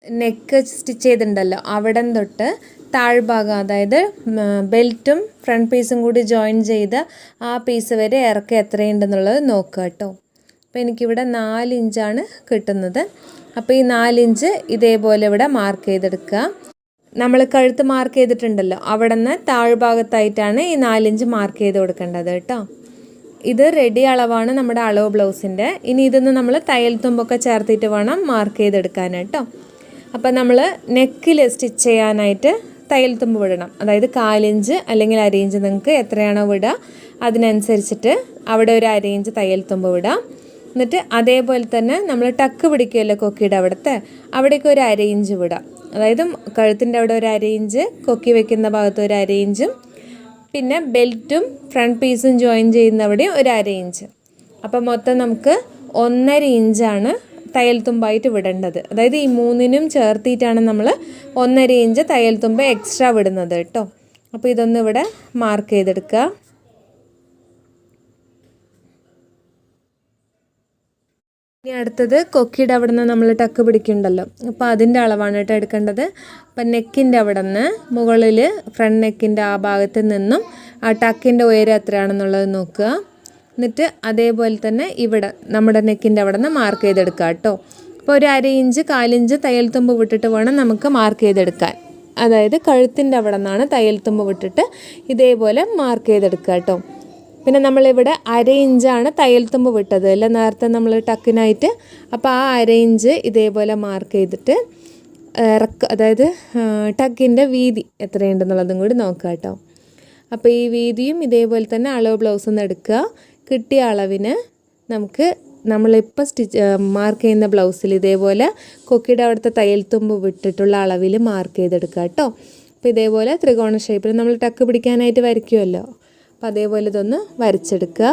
നെക്ക് സ്റ്റിച്ച് ചെയ്തിട്ടുണ്ടല്ലോ അവിടെ തൊട്ട് താഴ്ഭാഗം അതായത് ബെൽറ്റും ഫ്രണ്ട് പീസും കൂടി ജോയിൻ ചെയ്ത് ആ പീസ് വരെ ഇറക്കം എത്രയുണ്ടെന്നുള്ളത് നോക്കുക കേട്ടോ. അപ്പോൾ എനിക്കിവിടെ നാലിഞ്ചാണ് കിട്ടുന്നത്. അപ്പോൾ ഈ നാലിഞ്ച് ഇതേപോലെ ഇവിടെ മാർക്ക് ചെയ്തെടുക്കുക. നമ്മൾ കഴുത്ത് മാർക്ക് ചെയ്തിട്ടുണ്ടല്ലോ അവിടെ നിന്ന് താഴ്ഭാഗത്തായിട്ടാണ് ഈ നാലിഞ്ച് മാർക്ക് ചെയ്ത് കൊടുക്കേണ്ടത് കേട്ടോ. ഇത് റെഡി അളവാണ് നമ്മുടെ അളവ് ബ്ലൗസിന്റെ ഇനി ഇതൊന്ന് നമ്മൾ തയ്യൽ തുമ്പൊക്കെ ചേർത്തിട്ട് വേണം മാർക്ക് ചെയ്തെടുക്കാൻ കേട്ടോ. അപ്പം നമ്മൾ നെക്കിൽ സ്റ്റിച്ച് ചെയ്യാനായിട്ട് തയ്യൽ തുമ്പ് വിടണം. അതായത് കാലിഞ്ച് അല്ലെങ്കിൽ അരയിഞ്ച് നിങ്ങൾക്ക് എത്രയാണോ വിടുക അതിനനുസരിച്ചിട്ട് അവിടെ ഒരു അരയിഞ്ച് തയ്യൽ തുമ്പ് വിടാം. എന്നിട്ട് അതേപോലെ തന്നെ നമ്മൾ ടക്ക് പിടിക്കുമല്ലോ കൊക്കിയുടെ അവിടുത്തെ അവിടേക്ക് ഒരു അരയിഞ്ച് വിടാം. അതായത് കഴുത്തിന്റെ അവിടെ ഒരു ഇഞ്ച് കൊക്കി വെക്കുന്ന ഭാഗത്ത് ഒരു ഇഞ്ചും പിന്നെ ബെൽറ്റും ഫ്രണ്ട് പീസും ജോയിൻ ചെയ്യുന്നവിടെ ഒരു അര ഇഞ്ച് അപ്പോൾ മൊത്തം നമുക്ക് ഒന്നര ഇഞ്ചാണ് തയ്യൽ തുമ്പായിട്ട് വിടേണ്ടത്. അതായത് ഈ മൂന്നിനും ചേർത്തിയിട്ടാണ് നമ്മൾ ഒന്നര ഇഞ്ച് തയ്യൽ തുമ്പ് എക്സ്ട്രാ വിടുന്നത് കേട്ടോ. അപ്പോൾ ഇതൊന്നിവിടെ മാർക്ക് ചെയ്തെടുക്കുക. ഇനി അടുത്തത് കൊക്കിയുടെ അവിടെ നിന്ന് നമ്മൾ ടക്ക് പിടിക്കുന്നുണ്ടല്ലോ. അപ്പോൾ അതിന്റെ അളവാണ് കേട്ടോ എടുക്കേണ്ടത്. അപ്പം നെക്കിന്റെ അവിടെ നിന്ന് മുകളിൽ ഫ്രണ്ട് നെക്കിന്റെ ആ ഭാഗത്ത് നിന്നും ആ ടക്കിന്റെ ഉയരം എത്രയാണെന്നുള്ളത് നോക്കുക. എന്നിട്ട് അതേപോലെ തന്നെ ഇവിടെ നമ്മുടെ നെക്കിന്റെ അവിടെ നിന്ന് മാർക്ക് ചെയ്തെടുക്കുക കേട്ടോ. അപ്പോൾ ഒരു അര ഇഞ്ച് കാലിഞ്ച് തയ്യൽ തുമ്പ് വിട്ടിട്ട് വേണം നമുക്ക് മാർക്ക് ചെയ്തെടുക്കാൻ. അതായത് കഴുത്തിന്റെ അവിടെ നിന്നാണ് തയ്യൽ തുമ്പ് വിട്ടിട്ട് ഇതേപോലെ മാർക്ക് ചെയ്തെടുക്കുക കേട്ടോ. പിന്നെ നമ്മളിവിടെ അര ഇഞ്ചാണ് തയ്യൽ തുമ്പ് വിട്ടത്. അല്ല? നേരത്തെ നമ്മൾ ടക്കിനായിട്ട് അപ്പോൾ ആ അര ഇഞ്ച് ഇതേപോലെ മാർക്ക് ചെയ്തിട്ട് ഇറക്ക അതായത് ടക്കിന്റെ വീതി എത്രയുണ്ടെന്നുള്ളതും കൂടി നോക്കുക കേട്ടോ. അപ്പോൾ ഈ വീതിയും ഇതേപോലെ തന്നെ അളവ് ബ്ലൗസ് ഒന്ന് എടുക്കുക. കിട്ടിയ അളവിന് നമുക്ക് നമ്മളിപ്പോൾ സ്റ്റിച്ച് മാർക്ക് ചെയ്യുന്ന ബ്ലൗസിൽ ഇതേപോലെ കൊക്കിയുടെ അവിടുത്തെ തയ്യൽ തുമ്പ് വിട്ടിട്ടുള്ള അളവിൽ മാർക്ക് ചെയ്തെടുക്കുക കേട്ടോ. അപ്പോൾ ഇതേപോലെ ത്രികോണ ഷേപ്പിൽ നമ്മൾ ടക്ക് പിടിക്കാനായിട്ട് വരയ്ക്കുമല്ലോ അപ്പോൾ അതേപോലെ ഇതൊന്ന് വരച്ചെടുക്കുക.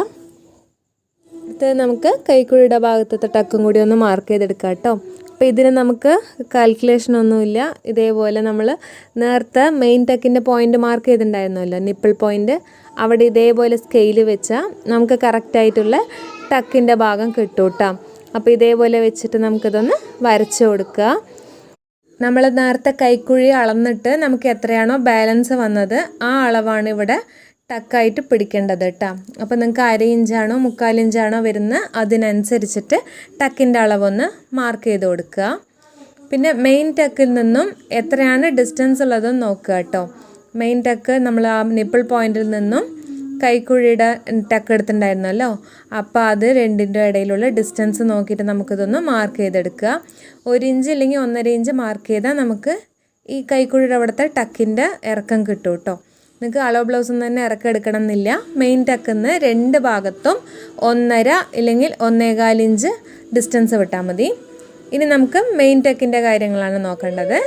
അടുത്തത് നമുക്ക് കൈക്കുഴിയുടെ ഭാഗത്തത്തെ ടക്കും കൂടി ഒന്ന് മാർക്ക് ചെയ്തെടുക്കാം കേട്ടോ. അപ്പോൾ ഇതിന് നമുക്ക് കാൽക്കുലേഷൻ ഒന്നുമില്ല. ഇതേപോലെ നമ്മൾ നേരത്തെ മെയിൻ ടക്കിന്റെ പോയിന്റ് മാർക്ക് ചെയ്തിട്ടുണ്ടായിരുന്നല്ലോ നിപ്പിൾ പോയിന്റ് അവിടെ ഇതേപോലെ സ്കെയിൽ വെച്ചാൽ നമുക്ക് കറക്റ്റായിട്ടുള്ള ടക്കിന്റെ ഭാഗം കിട്ടും കേട്ടോ. അപ്പോൾ ഇതേപോലെ വെച്ചിട്ട് നമുക്കിതൊന്ന് വരച്ചു കൊടുക്കുക. നമ്മൾ നേരത്തെ കൈക്കുഴി അളന്നിട്ട് നമുക്ക് എത്രയാണോ ബാലൻസ് വന്നത് ആ അളവാണ് ഇവിടെ ടക്കായിട്ട് പിടിക്കേണ്ടത് കേട്ടോ അപ്പോൾ നിങ്ങൾക്ക് അര ഇഞ്ചാണോ മുക്കാൽ ഇഞ്ചാണോ വരുന്ന അതിനനുസരിച്ചിട്ട് ടക്കിന്റെ അളവൊന്ന് മാർക്ക് ചെയ്ത് കൊടുക്കുക. പിന്നെ മെയിൻ ടക്കിൽ നിന്നും എത്രയാണ് ഡിസ്റ്റൻസ് ഉള്ളതെന്ന് നോക്കുക കേട്ടോ മെയിൻ ടക്ക് നമ്മൾ ആ നിപ്പിൾ പോയിന്റിൽ നിന്നും കൈക്കുഴിയുടെ ടക്ക് എടുത്തിട്ടുണ്ടായിരുന്നല്ലോ. അപ്പോൾ അത് രണ്ടിന്റെ ഇടയിലുള്ള ഡിസ്റ്റൻസ് നോക്കിയിട്ട് നമുക്കിതൊന്ന് മാർക്ക് ചെയ്തെടുക്കുക. ഒരു ഇഞ്ച് ഇല്ലെങ്കിൽ ഒന്നര ഇഞ്ച് മാർക്ക് ചെയ്താൽ നമുക്ക് ഈ കൈക്കുഴിയുടെ അവിടുത്തെ ടക്കിന്റെ ഇറക്കം കിട്ടും കേട്ടോ നിങ്ങൾക്ക് അളവ് ബ്ലൗസ് ഒന്നും തന്നെ ഇറക്കം എടുക്കണം എന്നില്ല മെയിൻ ടക്കിന്ന് രണ്ട് ഭാഗത്തും ഒന്നര ഇല്ലെങ്കിൽ ഒന്നേകാൽ ഇഞ്ച് ഡിസ്റ്റൻസ് വിട്ടാൽ മതി. ഇനി നമുക്ക് മെയിൻ ടെക്കിന്റെ കാര്യങ്ങളാണ് നോക്കേണ്ടത്.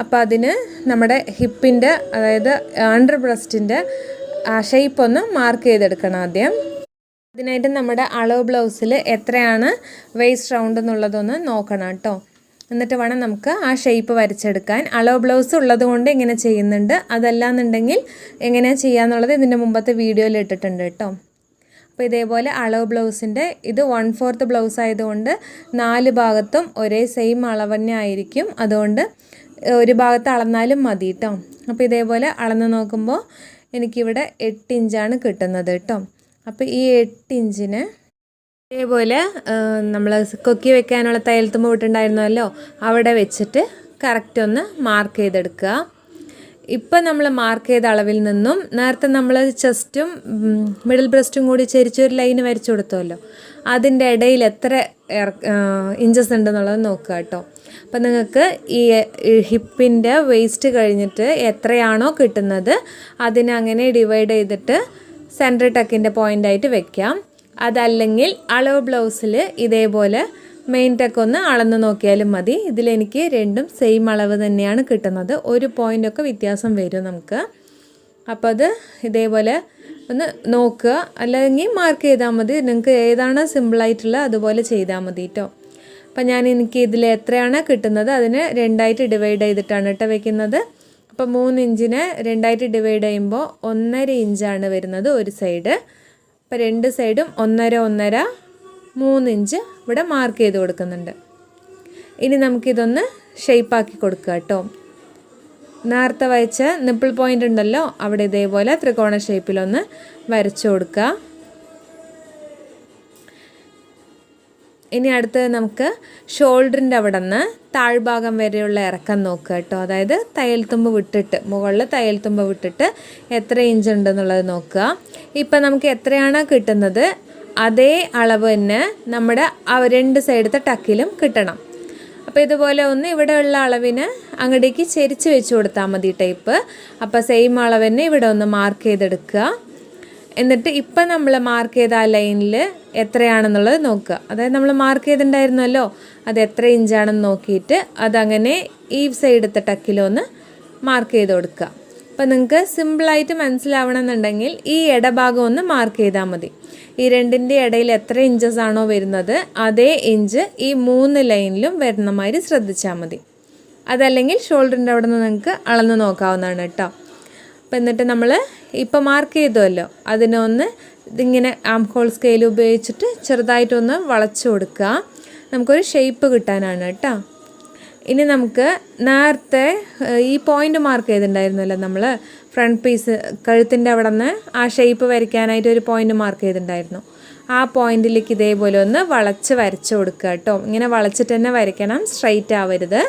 അപ്പോൾ അതിന് നമ്മുടെ ഹിപ്പിന്റെ അതായത് അണ്ടർ ബ്രസ്റ്റിന്റെ ഷേപ്പ് ഒന്ന് മാർക്ക് ചെയ്തെടുക്കണം ആദ്യം. അതിനായിട്ട് നമ്മുടെ അളവ് ബ്ലൗസിൽ എത്രയാണ് വേസ്റ്റ് റൗണ്ട് എന്നുള്ളതൊന്ന് നോക്കണം കേട്ടോ. എന്നിട്ട് വേണം നമുക്ക് ആ ഷേപ്പ് വരച്ചെടുക്കാൻ. അളവ് ബ്ലൗസ് ഉള്ളതുകൊണ്ട് ഇങ്ങനെ ചെയ്യുന്നുണ്ട്. അതല്ലാന്നുണ്ടെങ്കിൽ എങ്ങനെയാണ് ചെയ്യാന്നുള്ളത് ഇതിന്റെ മുമ്പത്തെ വീഡിയോയിൽ ഇട്ടിട്ടുണ്ട് കേട്ടോ. അപ്പോൾ ഇതേപോലെ അളവ് ബ്ലൗസിന്റെ ഇത് വൺ ഫോർത്ത് ബ്ലൗസ് ആയതുകൊണ്ട് നാല് ഭാഗത്തും ഒരേ സെയിം അളവ് തന്നെ ആയിരിക്കും. അതുകൊണ്ട് ഒരു ഭാഗത്ത് അളന്നാലും മതി കേട്ടോ. അപ്പോൾ ഇതേപോലെ അളന്ന് നോക്കുമ്പോൾ എനിക്കിവിടെ എട്ട് ഇഞ്ചാണ് കിട്ടുന്നത് കേട്ടോ. അപ്പോൾ ഈ എട്ട് ഇഞ്ചിന് ഇതേപോലെ നമ്മൾ കൊക്കി വെക്കാനുള്ള തയ്യൽത്തുമ്പ് വിട്ടുണ്ടായിരുന്നല്ലോ അവിടെ വെച്ചിട്ട് കറക്റ്റ് ഒന്ന് മാർക്ക് ചെയ്തെടുക്കുക. ഇപ്പം നമ്മൾ മാർക്ക് ചെയ്ത അളവിൽ നിന്നും നേരത്തെ നമ്മൾ ചെസ്റ്റും മിഡിൽ ബ്രസ്റ്റും കൂടി ചെരിച്ചൊരു ലൈൻ വരച്ചു കൊടുത്തല്ലോ. അതിന്റെ ഇടയിൽ എത്ര ഇഞ്ചസ് ഉണ്ടെന്നുള്ളത് നോക്കുക കേട്ടോ. അപ്പം നിങ്ങൾക്ക് ഈ ഹിപ്പിന്റെ വേസ്റ്റ് കഴിഞ്ഞിട്ട് എത്രയാണോ കിട്ടുന്നത് അതിനെ അങ്ങനെ ഡിവൈഡ് ചെയ്തിട്ട് സെന്റർ ടക്കിന്റെ പോയിന്റായിട്ട് വെക്കാം. അതല്ലെങ്കിൽ അളവ് ബ്ലൗസിൽ ഇതേപോലെ മെയിൻ ടെക്ക് ഒന്ന് അളന്ന് നോക്കിയാലും മതി. ഇതിലെനിക്ക് രണ്ടും സെയിം അളവ് തന്നെയാണ് കിട്ടുന്നത്. ഒരു പോയിന്റൊക്കെ വ്യത്യാസം വരും നമുക്ക്. അപ്പോൾ അത് ഇതേപോലെ ഒന്ന് നോക്കുക. അല്ലെങ്കിൽ മാർക്ക് ചെയ്താൽ മതി. നിങ്ങൾക്ക് ഏതാണ് സിമ്പിളായിട്ടുള്ള അതുപോലെ ചെയ്താൽ മതി കേട്ടോ അപ്പം ഞാൻ എനിക്ക് ഇതിൽ എത്രയാണ് കിട്ടുന്നത്? അതിനെ രണ്ടായിട്ട് ഡിവൈഡ് ചെയ്തിട്ടാണ് കേട്ടോ വെക്കുന്നത്. അപ്പോൾ മൂന്ന് ഇഞ്ചിനെ രണ്ടായിട്ട് ഡിവൈഡ് ചെയ്യുമ്പോൾ ഒന്നര ഇഞ്ചാണ് വരുന്നത് ഒരു സൈഡ് അപ്പോൾ രണ്ട് സൈഡും ഒന്നര ഒന്നര മൂന്നിഞ്ച് ഇവിടെ മാർക്ക് ചെയ്ത് കൊടുക്കുന്നുണ്ട്. ഇനി നമുക്കിതൊന്ന് ഷെയ്പ്പാക്കി കൊടുക്കുക കേട്ടോ. നേരത്തെ വരച്ച നിപ്പിൾ പോയിന്റ് ഉണ്ടല്ലോ അവിടെ ഇതേപോലെ ത്രികോണ ഷേപ്പിലൊന്ന് വരച്ചു കൊടുക്കുക. ഇനി അടുത്തത് നമുക്ക് ഷോൾഡറിന്റെ അവിടെ നിന്ന് താഴ്ഭാഗം വരെയുള്ള ഇറക്കം നോക്കുക കേട്ടോ. അതായത് തയ്യൽത്തുമ്പ് വിട്ടിട്ട് മുകളിൽ തയ്യൽത്തുമ്പ് വിട്ടിട്ട് എത്ര ഇഞ്ച് ഉണ്ടെന്നുള്ളത് നോക്കുക. ഇപ്പം നമുക്ക് എത്രയാണോ കിട്ടുന്നത് അതേ അളവ് തന്നെ നമ്മുടെ രണ്ട് സൈഡത്തെ ടക്കിലും കിട്ടണം. അപ്പോൾ ഇതുപോലെ ഒന്ന് ഇവിടെയുള്ള അളവിന് അങ്ങടേക്ക് ചെരിച്ച് വെച്ച് കൊടുത്താൽ മതി ടൈപ്പ്. അപ്പോൾ സെയിം അളവ് തന്നെ ഇവിടെ ഒന്ന് മാർക്ക് ചെയ്തെടുക്കുക. എന്നിട്ട് ഇപ്പം നമ്മൾ മാർക്ക് ചെയ്ത ആ ലൈനിൽ എത്രയാണെന്നുള്ളത് നോക്കുക. അതായത് നമ്മൾ മാർക്ക് ചെയ്തിട്ടുണ്ടായിരുന്നല്ലോ അത് എത്ര ഇഞ്ചാണെന്ന് നോക്കിയിട്ട് അതങ്ങനെ ഈ സൈഡത്തെ ടക്കിലൊന്ന് മാർക്ക് ചെയ്ത് കൊടുക്കുക. അപ്പം നിങ്ങൾക്ക് സിമ്പിളായിട്ട് മനസ്സിലാവണമെന്നുണ്ടെങ്കിൽ ഈ ഇടഭാഗം ഒന്ന് മാർക്ക് ചെയ്താൽ മതി. ഈ രണ്ടിന്റെ ഇടയിൽ എത്ര ഇഞ്ചസ് ആണോ വരുന്നത് അതേ ഇഞ്ച് ഈ മൂന്ന് ലൈനിലും വരുന്ന മാതിരി ശ്രദ്ധിച്ചാൽ മതി. അതല്ലെങ്കിൽ ഷോൾഡറിന്റെ അവിടെ നിന്ന് നിങ്ങൾക്ക് അളന്ന് നോക്കാവുന്നതാണ് കേട്ടോ. അപ്പം എന്നിട്ട് നമ്മൾ ഇപ്പം മാർക്ക് ചെയ്തുവല്ലോ. അതിനൊന്ന് ഇതിങ്ങനെ ആം ഹോൾ സ്കെയിൽ ഉപയോഗിച്ചിട്ട് ചെറുതായിട്ടൊന്ന് വളച്ചു കൊടുക്കുക. നമുക്കൊരു ഷേപ്പ് കിട്ടാനാണ് കേട്ടോ. ഇനി നമുക്ക് നേരത്തെ ഈ പോയിന്റ് മാർക്ക് ചെയ്തിട്ടുണ്ടായിരുന്നല്ലോ നമ്മൾ ഫ്രണ്ട് പീസ് കഴുത്തിന്റെ അവിടെ നിന്ന് ആ ഷേപ്പ് വരയ്ക്കാനായിട്ട് ഒരു പോയിന്റ് മാർക്ക് ചെയ്തിട്ടുണ്ടായിരുന്നു. ആ പോയിന്റിലേക്ക് ഇതേപോലെ ഒന്ന് വളച്ച് വരച്ച് കൊടുക്കുക കേട്ടോ. ഇങ്ങനെ വളച്ചിട്ട് തന്നെ വരയ്ക്കണം. സ്ട്രൈറ്റ് ആവരുത്.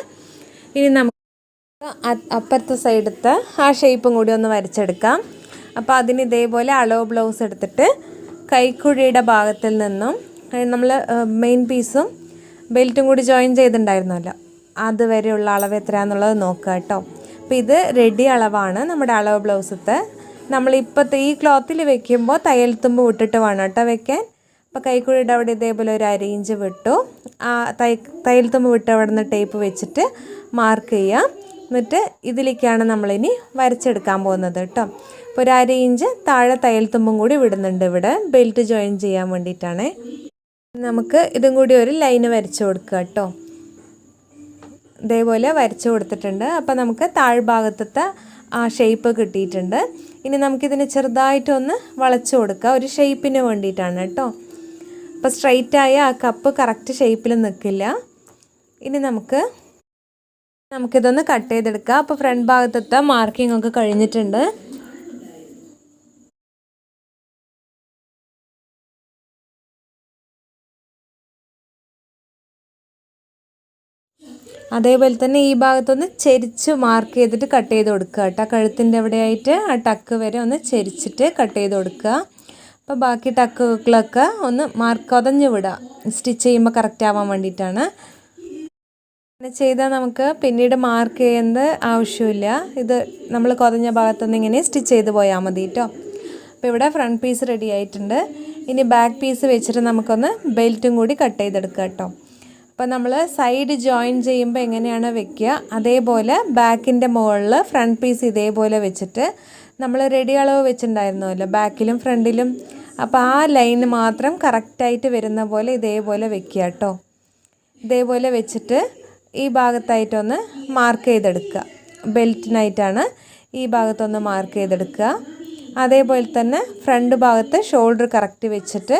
ഇനി നമുക്ക് അപ്പുറത്തെ സൈഡത്തെ ആ ഷേപ്പും കൂടി ഒന്ന് വരച്ചെടുക്കാം. അപ്പോൾ അതിന് ഇതേപോലെ അളവ് ബ്ലൗസ് എടുത്തിട്ട് കൈക്കുഴിയുടെ ഭാഗത്തിൽ നിന്നും നമ്മൾ മെയിൻ പീസും ബെൽറ്റും കൂടി ജോയിൻ ചെയ്തിട്ടുണ്ടായിരുന്നല്ലോ. അതുവരെയുള്ള അളവ് എത്രയാണെന്നുള്ളത് നോക്കുക കേട്ടോ. അപ്പോൾ ഇത് റെഡി അളവാണ് നമ്മുടെ അളവ് ബ്ലൗസത്തെ നമ്മളിപ്പോഴത്തെ ഈ ക്ലോത്തിൽ വെക്കുമ്പോൾ തയ്യൽ തുമ്പ് വിട്ടിട്ട് വേണം കേട്ടോ വെക്കാൻ. അപ്പോൾ കൈക്കുഴിയുടെ അവിടെ ഇതേപോലെ ഒരു അരയിഞ്ച് വിട്ടു. ആ തൈ തയ്യൽ തുമ്പ് വിട്ട് അവിടെ നിന്ന് ടേപ്പ് വെച്ചിട്ട് മാർക്ക് ചെയ്യാം. എന്നിട്ട് ഇതിലേക്കാണ് നമ്മളിനി വരച്ചെടുക്കാൻ പോകുന്നത് കേട്ടോ. അപ്പോൾ ഒരു അര ഇഞ്ച് താഴെ തയ്യൽ തുമ്പും കൂടി വിടുന്നുണ്ട് ഇവിടെ. ബെൽറ്റ് ജോയിൻ ചെയ്യാൻ വേണ്ടിയിട്ടാണ്. നമുക്ക് ഇതും കൂടി ഒരു ലൈന് വരച്ചു കൊടുക്കുക കേട്ടോ. ഇതേപോലെ വരച്ചു കൊടുത്തിട്ടുണ്ട്. അപ്പോൾ നമുക്ക് താഴ്ഭാഗത്തത്തെ ആ ഷേപ്പ് കിട്ടിയിട്ടുണ്ട്. ഇനി നമുക്കിതിന് ചെറുതായിട്ടൊന്ന് വളച്ചു കൊടുക്കുക. ഒരു ഷേപ്പിന് വേണ്ടിയിട്ടാണ് കേട്ടോ. അപ്പോൾ സ്ട്രൈറ്റായ ആ കപ്പ് കറക്റ്റ് ഷേപ്പിൽ നിൽക്കില്ല. ഇനി നമുക്ക് നമുക്കിതൊന്ന് കട്ട് ചെയ്തെടുക്കാം. അപ്പോൾ ഫ്രണ്ട് ഭാഗത്തത്തെ മാർക്കിംഗ് ഒക്കെ കഴിഞ്ഞിട്ടുണ്ട്. അതേപോലെ തന്നെ ഈ ഭാഗത്തൊന്ന് ചെരിച്ച് മാർക്ക് ചെയ്തിട്ട് കട്ട് ചെയ്ത് കൊടുക്കുക കേട്ടോ. കഴുത്തിന്റെ എവിടെയായിട്ട് ആ ടക്ക് വരെ ഒന്ന് ചെരിച്ചിട്ട് കട്ട് ചെയ്ത് കൊടുക്കുക. അപ്പോൾ ബാക്കി ടക്കുകളൊക്കെ ഒന്ന് മാർക്ക് കൊതഞ്ഞ് വിടുക. സ്റ്റിച്ച് ചെയ്യുമ്പോൾ കറക്റ്റ് ആവാൻ വേണ്ടിയിട്ടാണ്. അങ്ങനെ ചെയ്താൽ നമുക്ക് പിന്നീട് മാർക്ക് ചെയ്യുന്നത് ആവശ്യമില്ല. ഇത് നമ്മൾ കുറഞ്ഞ ഭാഗത്തുനിന്ന് ഇങ്ങനെ സ്റ്റിച്ച് ചെയ്ത് പോയാൽ മതി കേട്ടോ അപ്പോൾ ഇവിടെ ഫ്രണ്ട് പീസ് റെഡി ആയിട്ടുണ്ട്. ഇനി ബാക്ക് പീസ് വെച്ചിട്ട് നമുക്കൊന്ന് ബെൽറ്റും കൂടി കട്ട് ചെയ്തെടുക്കാം കേട്ടോ അപ്പോൾ നമ്മൾ സൈഡ് ജോയിൻ ചെയ്യുമ്പോൾ എങ്ങനെയാണ് വെക്കുക അതേപോലെ ബാക്കിന്റെ മുകളിൽ ഫ്രണ്ട് പീസ് ഇതേപോലെ വെച്ചിട്ട് നമ്മൾ റെഡി അളവ് വെച്ചിട്ടുണ്ടായിരുന്നല്ലോ ബാക്കിലും ഫ്രണ്ടിലും അപ്പോൾ ആ ലൈൻ മാത്രം കറക്റ്റായിട്ട് വരുന്ന പോലെ ഇതേപോലെ വെക്കുക കേട്ടോ ഇതേപോലെ വെച്ചിട്ട് ഈ ഭാഗത്തായിട്ടൊന്ന് മാർക്ക് ചെയ്തെടുക്കുക. ബെൽറ്റിനായിട്ടാണ് ഈ ഭാഗത്തൊന്ന് മാർക്ക് ചെയ്തെടുക്കുക. അതേപോലെ തന്നെ ഫ്രണ്ട് ഭാഗത്ത് ഷോൾഡർ കറക്റ്റ് വെച്ചിട്ട്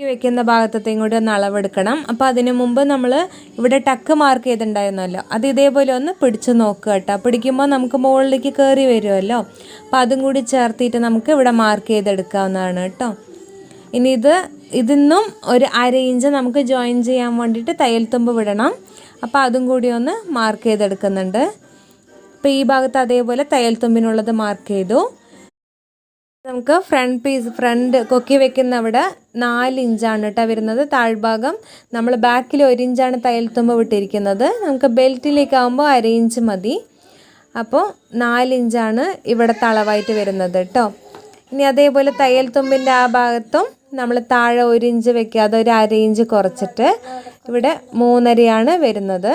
വെക്കുന്ന ഭാഗത്തേക്കും കൂടി ഒന്ന് അളവെടുക്കണം. അപ്പോൾ അതിനു മുമ്പ് നമ്മൾ ഇവിടെ ടക്ക് മാർക്ക് ചെയ്തിട്ടുണ്ടായിരുന്നല്ലോ. അത് ഇതേപോലെ ഒന്ന് പിടിച്ച് നോക്കുക കേട്ടോ. പിടിക്കുമ്പോൾ നമുക്ക് മുകളിലേക്ക് കയറി വരുമല്ലോ. അപ്പോൾ അതും കൂടി ചേർത്തിട്ട് നമുക്ക് ഇവിടെ മാർക്ക് ചെയ്തെടുക്കാവുന്നതാണ് കേട്ടോ. ഇനി ഇത് ഇതിന്നും ഒരു അര ഇഞ്ച് നമുക്ക് ജോയിൻ ചെയ്യാൻ വേണ്ടിയിട്ട് തയ്യൽ തുമ്പ് വിടണം. അപ്പോൾ അതും കൂടി ഒന്ന് മാർക്ക് ചെയ്തെടുക്കുന്നുണ്ട്. അപ്പോൾ ഈ ഭാഗത്ത് അതേപോലെ തയ്യൽ തുമ്പിനുള്ളത് മാർക്ക് ചെയ്തു. നമുക്ക് ഫ്രണ്ട് പീസ് ഫ്രണ്ട് കൊക്കി വെക്കുന്ന അവിടെ നാല് ഇഞ്ചാണ് കേട്ടോ വരുന്നത്. താഴ്ഭാഗം നമ്മൾ ബാക്കിൽ ഒരു ഇഞ്ചാണ് തയ്യൽ തുമ്പ് വിട്ടിരിക്കുന്നത്. നമുക്ക് ബെൽറ്റിലേക്കാവുമ്പോൾ അര ഇഞ്ച് മതി. അപ്പോൾ നാല് ഇഞ്ചാണ് ഇവിടെ തളവായിട്ട് വരുന്നത് കേട്ടോ ഇനി അതേപോലെ തയ്യൽ തുമ്പിന്റെ ആ ഭാഗത്തും നമ്മൾ താഴെ ഒരു ഇഞ്ച് വെക്കാതെ ഒരു അര ഇഞ്ച് കുറച്ചിട്ട് ഇവിടെ മൂന്നരയാണ് വരുന്നത്.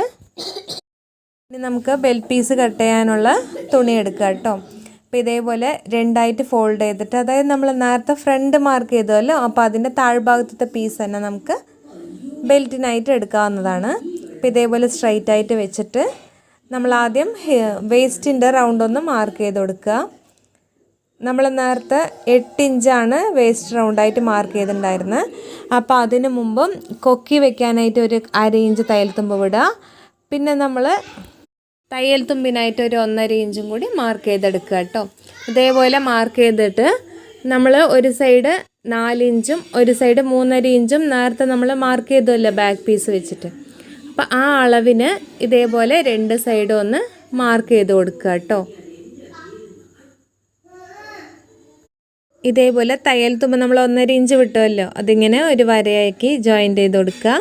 ഇനി നമുക്ക് ബെൽറ്റ് പീസ് കട്ട് ചെയ്യാനുള്ള തുണി എടുക്കുക കേട്ടോ. അപ്പോൾ ഇതേപോലെ രണ്ടായിട്ട് ഫോൾഡ് ചെയ്തിട്ട് അതായത് നമ്മൾ നേരത്തെ ഫ്രണ്ട് മാർക്ക് ചെയ്തല്ലോ അപ്പോൾ അതിന്റെ താഴ്ഭാഗത്തെ പീസ് തന്നെ നമുക്ക് ബെൽറ്റിനായിട്ട് എടുക്കാവുന്നതാണ്. അപ്പോൾ ഇതേപോലെ സ്ട്രൈറ്റ് ആയിട്ട് വെച്ചിട്ട് നമ്മൾ ആദ്യം വേസ്റ്റിന്റെ റൗണ്ട് ഒന്ന് മാർക്ക് ചെയ്ത് കൊടുക്കുക. നമ്മൾ നേരത്തെ എട്ട് ഇഞ്ചാണ് വേസ്റ്റ് റൗണ്ടായിട്ട് മാർക്ക് ചെയ്തിട്ടുണ്ടായിരുന്നത് അപ്പോൾ അതിന് മുമ്പും കൊക്കി വെക്കാനായിട്ട് ഒരു അര ഇഞ്ച് തയ്യൽത്തുമ്പ് വിടുക പിന്നെ നമ്മൾ തയ്യൽ തുമ്പിനായിട്ട് ഒരു ഒന്നര ഇഞ്ചും കൂടി മാർക്ക് ചെയ്തെടുക്കുക കേട്ടോ ഇതേപോലെ മാർക്ക് ചെയ്തിട്ട് നമ്മൾ ഒരു സൈഡ് നാലിഞ്ചും ഒരു സൈഡ് മൂന്നര ഇഞ്ചും നേരത്തെ നമ്മൾ മാർക്ക് ചെയ്തല്ലോ ബാക്ക് പീസ് വെച്ചിട്ട്. അപ്പോൾ ആ അളവിന് ഇതേപോലെ രണ്ട് സൈഡും ഒന്ന് മാർക്ക് ചെയ്ത് കൊടുക്കുക കേട്ടോ ഇതേപോലെ തയ്യൽ തുമ്പ് നമ്മൾ ഒന്നര ഇഞ്ച് വിട്ടുമല്ലോ അതിങ്ങനെ ഒരു വരയാക്കി ജോയിന്റ് ചെയ്ത് കൊടുക്കുക.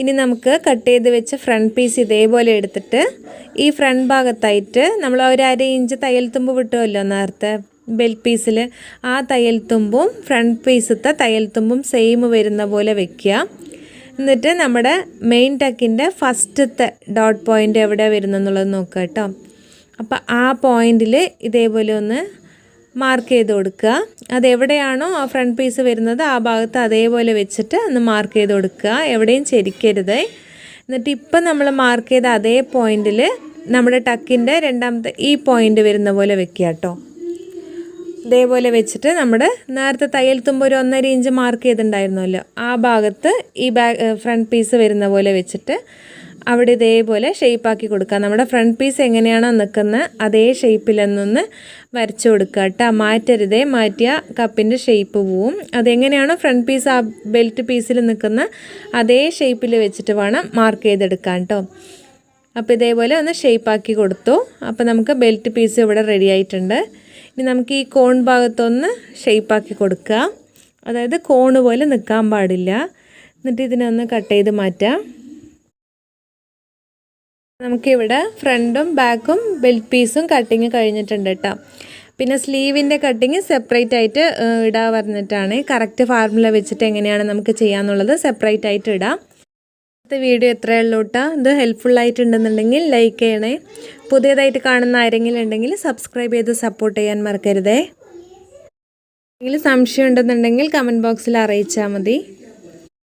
ഇനി നമുക്ക് കട്ട് ചെയ്ത് വെച്ച ഫ്രണ്ട് പീസ് ഇതേപോലെ എടുത്തിട്ട് ഈ ഫ്രണ്ട് ഭാഗത്തായിട്ട് നമ്മൾ ഒരു അര ഇഞ്ച് തയ്യൽ തുമ്പ് വിട്ടുമല്ലോ നേരത്തെ ബെൽറ്റ് പീസിൽ ആ തയ്യൽ തുമ്പും ഫ്രണ്ട് പീസത്തെ തയ്യൽ തുമ്പും സെയിം വരുന്ന പോലെ വെക്കുക. എന്നിട്ട് നമ്മുടെ മെയിൻ ടക്കിന്റെ ഫസ്റ്റത്തെ ഡോട്ട് പോയിന്റ് എവിടെ വരുന്നെന്നുള്ളത് നോക്കുക കേട്ടോ. അപ്പോൾ ആ പോയിന്റിൽ ഇതേപോലെ ഒന്ന് മാർക്ക് ചെയ്ത് കൊടുക്കുക. അതെവിടെയാണോ ആ ഫ്രണ്ട് പീസ് വരുന്നത് ആ ഭാഗത്ത് അതേപോലെ വെച്ചിട്ട് ഒന്ന് മാർക്ക് ചെയ്ത് കൊടുക്കുക. എവിടെയും ചെരിക്കരുത്. എന്നിട്ട് ഇപ്പം നമ്മൾ മാർക്ക് ചെയ്ത അതേ പോയിന്റിൽ നമ്മുടെ ടക്കിന്റെ രണ്ടാമത്തെ ഈ പോയിന്റ് വരുന്ന പോലെ വെക്കുക കേട്ടോ. ഇതേപോലെ വെച്ചിട്ട് നമ്മുടെ നേരത്തെ തയ്യൽ തുമ്പ് ഒരു ഒന്നര ഇഞ്ച് മാർക്ക് ചെയ്തിട്ടുണ്ടായിരുന്നല്ലോ. ആ ഭാഗത്ത് ഈ ബാക്ക് ഫ്രണ്ട് പീസ് വരുന്ന പോലെ വെച്ചിട്ട് അവിടെ ഇതേപോലെ ഷേപ്പാക്കി കൊടുക്കുക നമ്മുടെ ഫ്രണ്ട് പീസ് എങ്ങനെയാണോ നിൽക്കുന്നത് അതേ ഷെയ്പ്പിൽ നിന്ന് വരച്ചു കൊടുക്കുക കേട്ടോ. മാറ്റരുതേ മാറ്റിയ കപ്പിന്റെ ഷേപ്പ് പോവും. അതെങ്ങനെയാണോ ഫ്രണ്ട് പീസ് ആ ബെൽറ്റ് പീസിൽ നിൽക്കുന്ന അതേ ഷേപ്പിൽ വെച്ചിട്ട് വേണം മാർക്ക് ചെയ്തെടുക്കാൻ കേട്ടോ. അപ്പോൾ ഇതേപോലെ ഒന്ന് ഷേപ്പാക്കി കൊടുത്തു. അപ്പോൾ നമുക്ക് ബെൽറ്റ് പീസ് ഇവിടെ റെഡി ആയിട്ടുണ്ട്. ഇനി നമുക്ക് ഈ കോൺ ഭാഗത്തൊന്ന് ഷേപ്പാക്കി കൊടുക്കുക അതായത് കോണ് പോലെ നിൽക്കാൻ പാടില്ല. എന്നിട്ട് ഇതിനൊന്ന് കട്ട് ചെയ്ത് മാറ്റാം. നമുക്കിവിടെ ഫ്രണ്ടും ബാക്കും ബെൽറ്റ് പീസും കട്ടിങ് കഴിഞ്ഞിട്ടുണ്ട് കേട്ടോ പിന്നെ സ്ലീവിന്റെ കട്ടിങ് സെപ്പറേറ്റ് ആയിട്ട് ഇടാൻ പറഞ്ഞിട്ടാണ്. കറക്റ്റ് ഫാർമുല വെച്ചിട്ട് എങ്ങനെയാണ് നമുക്ക് ചെയ്യാന്നുള്ളത് സെപ്പറേറ്റ് ആയിട്ട് ഇടാം. അടുത്ത വീഡിയോ എത്രയേ ഉള്ളൂ കേട്ടോ ഇത് ഹെൽപ്ഫുള്ളായിട്ടുണ്ടെന്നുണ്ടെങ്കിൽ ലൈക്ക് ചെയ്യണേ. പുതിയതായിട്ട് കാണുന്ന ആരെങ്കിലും ഉണ്ടെങ്കിൽ സബ്സ്ക്രൈബ് ചെയ്ത് സപ്പോർട്ട് ചെയ്യാൻ മറക്കരുതേ. എന്തെങ്കിലും സംശയം ഉണ്ടെന്നുണ്ടെങ്കിൽ കമന്റ് ബോക്സിൽ അറിയിച്ചാൽ മതി.